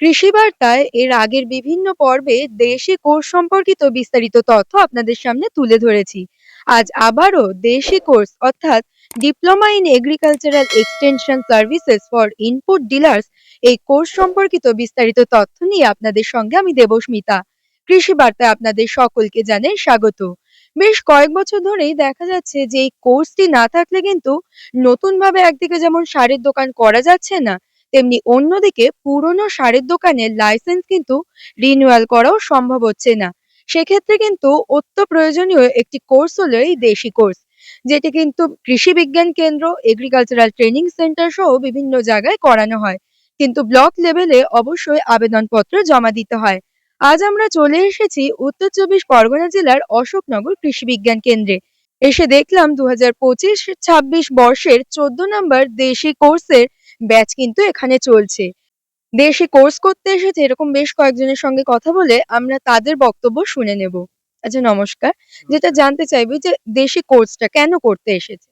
কৃষি বার্তায় এর আগের বিভিন্ন পর্বে দেশি কোর্স সম্পর্কিত বিস্তারিত তথ্য আপনাদের সামনে তুলে ধরেছি। আজ আবারও দেশি কোর্স অর্থাৎ diploma in agricultural extension services for input dealers, এই কোর্স সম্পর্কিত বিস্তারিত তথ্য নিয়ে আপনাদের সঙ্গে আমি দেবস্মিতা। কৃষি বার্তায় আপনাদের সকলকে জানাই স্বাগত। বেশ কয়েক বছর ধরেই দেখা যাচ্ছে যে এই কোর্সটি না থাকলে কিন্তু নতুনভাবে একদিকে যেমন সারের দোকান করা যাচ্ছে না তেমনি অন্যদিকে পুরনো সারের দোকানের লাইসেন্স কিন্তু রিনিউয়াল করাও সম্ভব হচ্ছে না। সেক্ষেত্রে কিন্তু অত্য প্রয়োজনীয় একটি কোর্স হলো এই দেশি কোর্স যেটি কিন্তু কৃষি বিজ্ঞান কেন্দ্র এগ্রিকালচারাল ট্রেনিং সেন্টার সহ বিভিন্ন জায়গায় করানো হয়। কিন্তু ব্লক লেভেলে অবশ্যই আবেদনপত্র জমা দিতে হয়। আজ আমরা চলে এসেছি উত্তর চব্বিশ পরগনা জেলার অশোকনগর কৃষি বিজ্ঞান কেন্দ্রে। এসে দেখলাম দু হাজার পঁচিশ ছাব্বিশ বর্ষের চোদ্দ নম্বর দেশি কোর্সের ব্যাচ কিন্তু এখানে চলছে। দেশি কোর্স করতে এসেছে এরকম বেশ কয়েকজনের সঙ্গে কথা বলে আমরা তাদের বক্তব্য শুনে নেব। আচ্ছা নমস্কার। যেটা জানতে চাইব যে দেশি কোর্সটা কেন করতে এসেছে?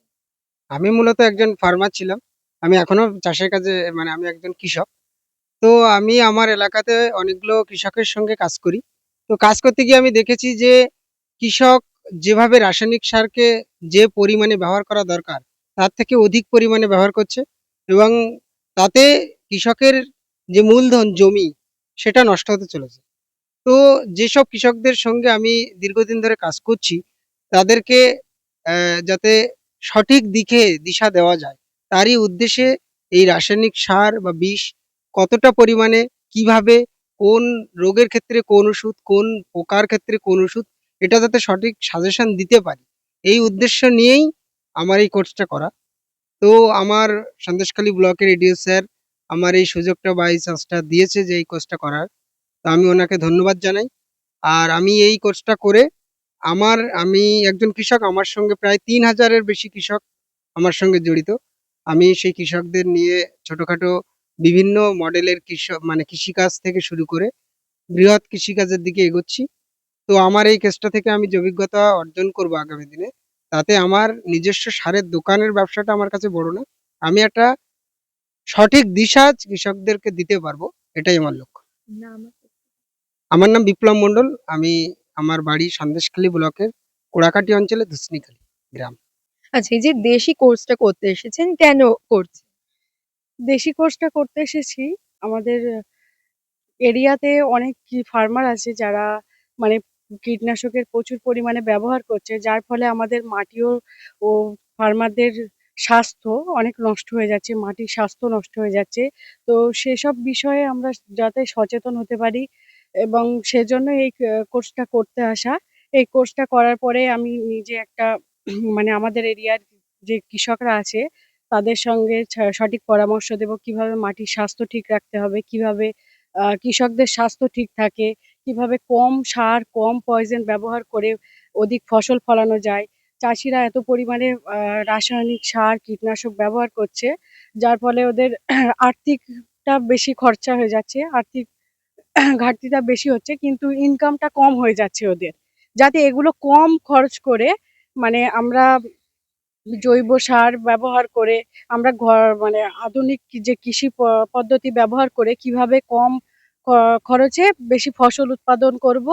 আমি মূলত একজন ফার্মার ছিলাম। আমি এখনও চাষের কাজে মানে আমি একজন কৃষক। তো আমি আমার এলাকাতে অনেকগুলো কৃষকের সঙ্গে কাজ করি। তো কাজ করতে গিয়ে আমি দেখেছি যে কৃষক যেভাবে রাসায়নিক সারকে যে পরিমাণে ব্যবহার করা দরকার তার থেকে অধিক পরিমাণে ব্যবহার করছে এবং তাতে কৃষকের যে মূলধন, জমি, সেটা নষ্ট হতে চলেছে। তো যেসব কৃষকদের সঙ্গে আমি দীর্ঘদিন ধরে কাজ করছি, তাদেরকে যাতে সঠিক দিকে দিশা দেওয়া যায়, তারই উদ্দেশ্যে এই রাসায়নিক সার বা বিষ কতটা পরিমাণে, কীভাবে, কোন রোগের ক্ষেত্রে কোন ওষুধ, কোন পোকার ক্ষেত্রে কোন ওষুধ, এটা যাতে সঠিক সাজেশন দিতে পারি, এই উদ্দেশ্য নিয়েই আমার এই কোর্সটা করা। তো আমার সন্দেশখালী ব্লকের এডিও স্যার আমার এই সুযোগটা বা এই চান্সটা দিয়েছে যে এই কোর্সটা করার। তো আমি ওনাকে ধন্যবাদ জানাই। আর আমি এই কোর্সটা করে আমার, আমি একজন কৃষক, আমার সঙ্গে প্রায় তিন হাজারের বেশি কৃষক আমার সঙ্গে জড়িত। আমি সেই কৃষকদের নিয়ে ছোটোখাটো বিভিন্ন মডেলের কৃষক মানে কৃষিকাজ থেকে শুরু করে বৃহৎ কৃষিকাজের দিকে এগোচ্ছি। তো আমার এই কেসটা থেকে আমি যে অভিজ্ঞতা অর্জন করব আগামী দিনে তাতে আমার নিজস্ব সারের দোকানের ব্যবসাটা আমার কাছে বড় না। আমি একটা সঠিক দিশা কৃষকদেরকে দিতে পারব এটাই আমার লক্ষ্য। আমার নাম বিপ্লব মন্ডল আমি আমার বাড়ি সন্দেশখালী ব্লকের কোড়াকাটি অঞ্চলে ধুসনিখালী গ্রাম। আচ্ছা এই যে দেশি কোর্সটা করতে এসেছেন কেন করছে দেশি কোর্সটা করতে এসেছি আমাদের এরিয়াতে অনেক কি ফার্মার আছে যারা মানে কীটনাশকের প্রচুর পরিমাণে ব্যবহার করছে, যার ফলে আমাদের মাটিও ও ফার্মারদের স্বাস্থ্য অনেক নষ্ট হয়ে যাচ্ছে, মাটির স্বাস্থ্য নষ্ট হয়ে যাচ্ছে। তো সেসব বিষয়ে আমরা যাতে সচেতন হতে পারি এবং সেজন্য এই কোর্সটা করতে আসা। এই কোর্সটা করার পরে আমি নিজে একটা মানে আমাদের এরিয়ার যে কৃষকরা আছে, তাদের সঙ্গে সঠিক পরামর্শ দেব, কীভাবে মাটির স্বাস্থ্য ঠিক রাখতে হবে, কীভাবে কৃষকদের স্বাস্থ্য ঠিক থাকে কীভাবে কম সার, কম পয়জন ব্যবহার করে অধিক ফসল ফলানো যায়। চাষিরা এত পরিমাণে রাসায়নিক সার, কীটনাশক ব্যবহার করছে, যার ফলে ওদের আর্থিকটা বেশি খরচা হয়ে যাচ্ছে, আর্থিক ঘাটতিটা বেশি হচ্ছে, কিন্তু ইনকামটা কম হয়ে যাচ্ছে ওদের। যাতে এগুলো কম খরচ করে মানে আমরা জৈব সার ব্যবহার করে, আমরা ঘর মানে আধুনিক যে কৃষি পদ্ধতি ব্যবহার করে কীভাবে কম খরচে বেশি ফসল উৎপাদন করব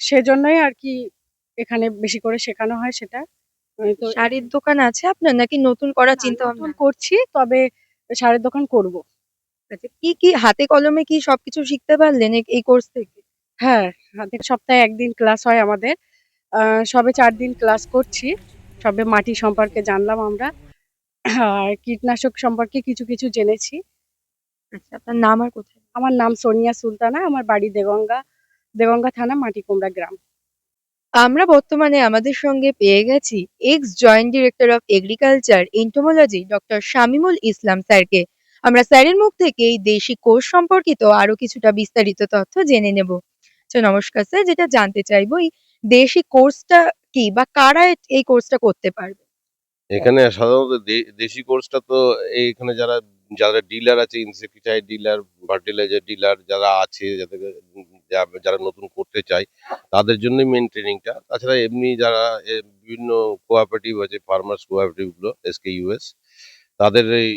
সেজন্যই আর কি এখানে বেশি করে শেখানো হয় সেটা। তো শাড়ির দোকান আছে আপনার নাকি নতুন করার না, চিন্তা ভাবনা? করছি তবে শাড়ির দোকান করব। আচ্ছা কি কি হাতে কলমে কি সবকিছু শিখতে পারলেন এই- কোর্স থেকে? হ্যাঁ হাতে সপ্তাহে একদিন ক্লাস হয় আমাদের। আহ, সবে চার দিন ক্লাস করছি সবে মাটি সম্পর্কে জানলাম আমরা। আর কীটনাশক সম্পর্কে কিছু কিছু জেনেছি। আচ্ছা আপনার নাম আর কোথায়? আমার নাম সোনিয়া সুলতানা আমার বাড়ি দেগঙ্গা দেগঙ্গা থানা মাটিকুমড়া গ্রাম। আমরা বর্তমানে আমাদের সঙ্গে পেয়ে গেছি ex joint director of agriculture entomology doctor Shamimul Islam স্যারকে। আমরা স্যারের মুখ থেকে এই দেশি কোর্স সম্পর্কিত আরও কিছুটা বিস্তারিত তথ্য জেনে নেব। তো নমস্কার স্যার যেটা জানতে চাইব এই দেশি কোর্সটা কি বা কারা এই কোর্সটা করতে পারবে? এখানে সাধারণত দেশি কোর্সটা তো এইখানে যারা যারা ডিলার আছে ইনসেকটিসাইড ডিলার ফার্টিলাইজার ডিলার যারা আছে যাদেরকে উম যা- যারা নতুন করতে চায়, তাদের জন্যই মেন ট্রেনিংটা তাছাড়া এমনি যারা বিভিন্ন কোঅপারেটিভ আছে ফার্মার্স কোঅপারেটিভগুলো এসকে ইউএস তাদের এই,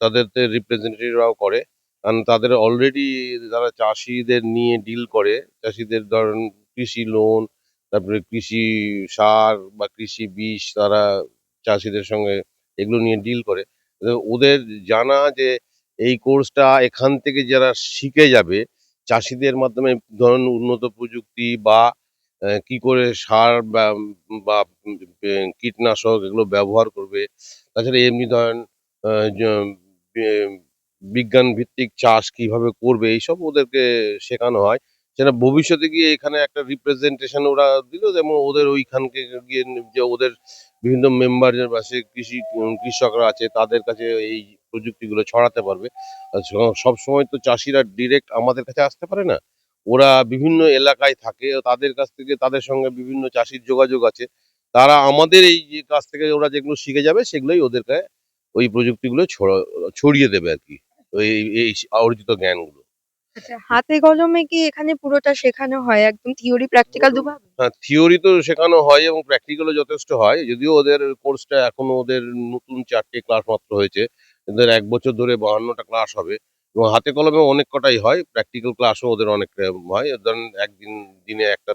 তাদের রিপ্রেজেন্টেটিভরাও করে। কারণ তাদের অলরেডি যারা চাষিদের নিয়ে ডিল করে, চাষিদের ধরেন কৃষি লোন তারপরে কৃষি সার বা কৃষি বীজ তারা চাষিদের সঙ্গে এগুলো নিয়ে ডিল করে। ওদের জানা যে এই কোর্সটা এখান থেকে যারা শিখে যাবে, চাষিদের মাধ্যমে ধরুন উন্নত প্রযুক্তি বা কি করে সার বা কীটনাশক এগুলো ব্যবহার করবে, তাছাড়া এমনি ধরেন বিজ্ঞান ভিত্তিক চাষ কীভাবে করবে, এইসব ওদেরকে শেখানো হয়। সেটা ভবিষ্যতে গিয়ে এখানে একটা রিপ্রেজেন্টেশন ওরা দিল যেমন ওদের ওইখানকে গিয়ে যে ওদের বিভিন্ন মেম্বার সে কৃষি কৃষকরা আছে তাদের কাছে এই প্রযুক্তিগুলো ছড়াতে পারবে সব সময় তো চাষিরা ডিরেক্ট আমাদের কাছে আসতে পারে না ওরা বিভিন্ন এলাকায় থাকে তাদের কাছ থেকে তাদের সঙ্গে বিভিন্ন চাষির যোগাযোগ আছে তারা আমাদের এই যে কাছ থেকে ওরা যেগুলো শিখে যাবে সেগুলোই ওদেরকে ওই প্রযুক্তিগুলো ছড়া- ছড়িয়ে দেবে আর কি ওই এই অর্জিত জ্ঞানগুলো আচ্ছা হাতে কলমে কি এখানে পুরোটা শেখানো হয়? একদম থিওরি প্র্যাকটিক্যাল দুভাবে হ্যাঁ থিওরি তো শেখানো হয় এবং প্র্যাকটিক্যালও যথেষ্ট হয়। যদিও ওদের কোর্সটা এখনও ওদের নতুন চারটে ক্লাস মাত্র হয়েছে। এদের এক বছর ধরে বাহান্নটা ক্লাস হবে এবং হাতে কলমে অনেক কটাই হয়। প্র্যাকটিক্যাল ক্লাসও ওদের অনেক হয়। ধরেন একদিন দিনে একটা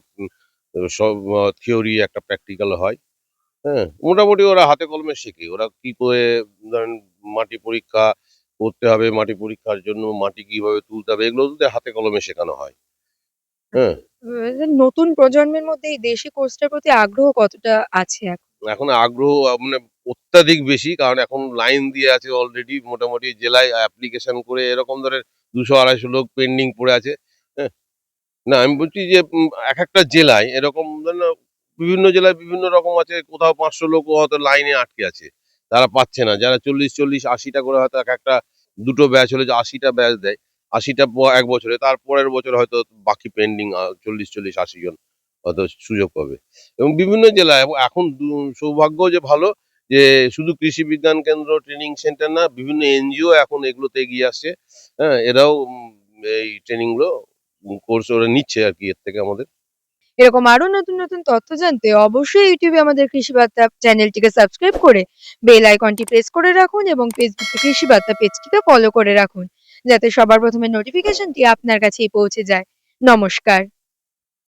সব থিওরি একটা প্র্যাকটিক্যাল হয়। হ্যাঁ মোটামুটি ওরা হাতে কলমে শেখে। ওরা কি করে, ধরেন মাটি পরীক্ষা করতে হবে মাটি পরীক্ষার জন্য মাটি কীভাবে তুলতে হবে এগুলো ওদের হাতে কলমে শেখানো হয়। হ্যাঁ। নতুন প্রজন্মের মধ্যে এই দেশি কোর্সটার প্রতি আগ্রহ কতটা আছে এখন? এখন আগ্রহ মানে অত্যাধিক বেশি কারণ এখন লাইন দিয়ে আছে অলরেডি মোটামুটি জেলায় অ্যাপ্লিকেশন করে এরকম ধরে দুশো আড়াইশো লোক পেন্ডিং পড়ে আছে হ্যাঁ। না আমি বলছি যে এক একটা জেলায় এরকম বিভিন্ন জেলায় বিভিন্ন রকম আছে কোথাও পাঁচশো লোক হয়তো লাইনে আটকে আছে। তারা পাচ্ছে না। যারা চল্লিশ চল্লিশ, আশিটা করে হয়তো এক একটা দুটো ব্যাচ হলে যে আশিটা ব্যাচ দেয়, আশিটা এক বছরে তারপরের বছর হয়তো বাকি পেন্ডিং চল্লিশ চল্লিশ, আশি জন হয়তো সুযোগ পাবে। এবং বিভিন্ন জেলায় এখন সৌভাগ্য যে ভালো যে শুধু কৃষি বিজ্ঞান কেন্দ্র ট্রেনিং সেন্টার না, বিভিন্ন এনজিও এখন এগুলোতে এগিয়ে আসছে। হ্যাঁ এরাও এই ট্রেনিংগুলো কোর্স ওরা নিচ্ছে আর কি, এর থেকে আমাদের। এরকম আরও নতুন নতুন তথ্য জানতে অবশ্যই ইউটিউবে আমাদের কৃষি বার্তা চ্যানেলটিকে সাবস্ক্রাইব করে বেল আইকনটি প্রেস করে রাখুন এবং ফেসবুকে কৃষি বার্তা পেজটিকে ফলো করে রাখুন, যাতে সবার প্রথমে নোটিফিকেশনটি আপনার কাছেই পৌঁছে যায়। নমস্কার।